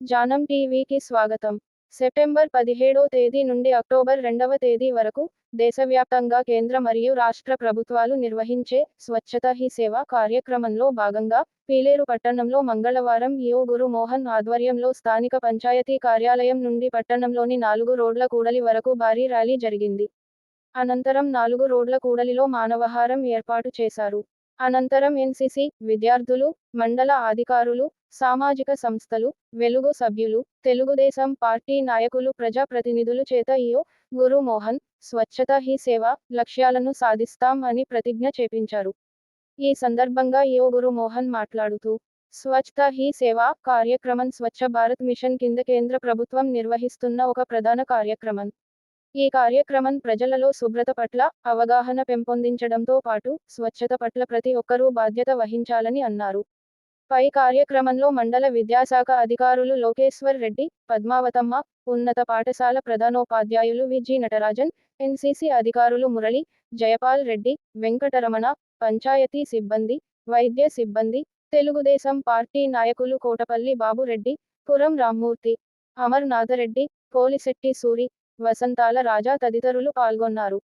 జానం టీవీకి స్వాగతం. సెప్టెంబర్ పదిహేడో తేదీ నుండి అక్టోబర్ రెండవ తేదీ వరకు దేశవ్యాప్తంగా కేంద్ర మరియు రాష్ట్ర ప్రభుత్వాలు నిర్వహించే స్వచ్ఛత హీ సేవ కార్యక్రమంలో భాగంగా పీలేరు పట్టణంలో మంగళవారం ఈఓ గురు మోహన్ ఆధ్వర్యంలో స్థానిక పంచాయతీ కార్యాలయం నుండి పట్టణంలోని నాలుగు రోడ్ల కూడలి వరకు భారీ ర్యాలీ జరిగింది. అనంతరం నాలుగు రోడ్ల కూడలిలో మానవహారం ఏర్పాటు చేశారు. అనంతరం ఎన్సిసి విద్యార్థులు మండల అధికారులు సామాజిక సంస్థలు వెలుగు సభ్యులు తెలుగుదేశం పార్టీ నాయకులు ప్రజాప్రతినిధులు చేత ఈయో గురు మోహన్ స్వచ్ఛత హీ సేవ లక్ష్యాలను సాధిస్తాం అని ప్రతిజ్ఞ చేపించారు. ఈ సందర్భంగా ఇయో గురు మోహన్ మాట్లాడుతూ స్వచ్ఛత హీ సేవ కార్యక్రమం స్వచ్ఛ భారత్ మిషన్ కింద కేంద్ర ప్రభుత్వం నిర్వహిస్తున్న ఒక ప్రధాన కార్యక్రమం. ఈ కార్యక్రమం ప్రజలలో శుభ్రత పట్ల అవగాహన పెంపొందించడంతో పాటు స్వచ్ఛత పట్ల ప్రతి ఒక్కరూ బాధ్యత వహించాలని అన్నారు. పై కార్యక్రమంలో మండల విద్యాశాఖ అధికారులు లోకేశ్వర్ రెడ్డి పద్మావతమ్మ ఉన్నత పాఠశాల ప్రధానోపాధ్యాయులు విజి నటరాజన్ ఎన్సిసి అధికారులు మురళి జయపాల్ రెడ్డి వెంకటరమణ పంచాయతీ సిబ్బంది వైద్య సిబ్బంది తెలుగుదేశం పార్టీ నాయకులు కోటపల్లి బాబురెడ్డి పురం రామ్మూర్తి అమర్నాథరెడ్డి పోలిశెట్టి సూరి వసంతాల రాజా తదితరులు పాల్గొన్నారు.